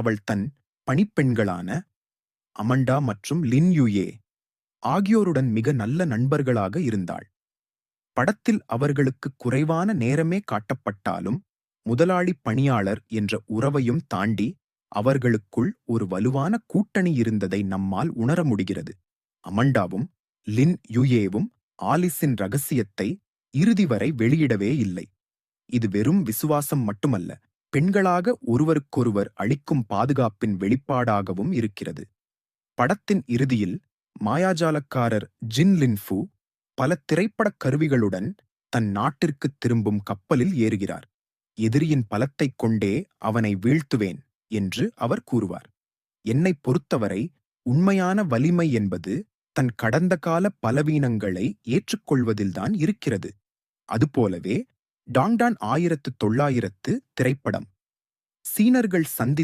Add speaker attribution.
Speaker 1: அவள் தன் பணிப்பெண்களான அமண்டா மற்றும் லின் யுயே ஆகியோருடன் மிக நல்ல நண்பர்களாக இருந்தாள். படத்தில் அவர்களுக்கு குறைவான நேரமே காட்டப்பட்டாலும் முதலாளி பணியாளர் என்ற உறவையும் தாண்டி அவர்களுக்குள் ஒரு வலுவான கூட்டணி இருந்ததை நம்மால் உணர முடிகிறது. அமண்டாவும் லின் யுயேவும் ஆலிஸின் ரகசியத்தை இறுதி வரை வெளியிடவே இல்லை. இது வெறும் விசுவாசம் மட்டுமல்ல பெண்களாக ஒருவருக்கொருவர் அளிக்கும் பாதுகாப்பின் வெளிப்பாடாகவும் இருக்கிறது. படத்தின் இறுதியில் மாயாஜாலக்காரர் ஜின் லின்ஃபு பல திரைப்படக் கருவிகளுடன் தன் நாட்டிற்குத் திரும்பும் கப்பலில் ஏறுகிறார். எதிரியின் பலத்தைக் கொண்டே அவனை வீழ்த்துவேன் என்று அவர் கூறுவார். என்னைப் பொறுத்தவரை உண்மையான வலிமை என்பது தன் கடந்த கால பலவீனங்களை ஏற்றுக்கொள்வதில்தான் இருக்கிறது. அதுபோலவே டாங்டான் ஆயிரத்து தொள்ளாயிரத்து திரைப்படம். சீனர்கள் சந்தித்த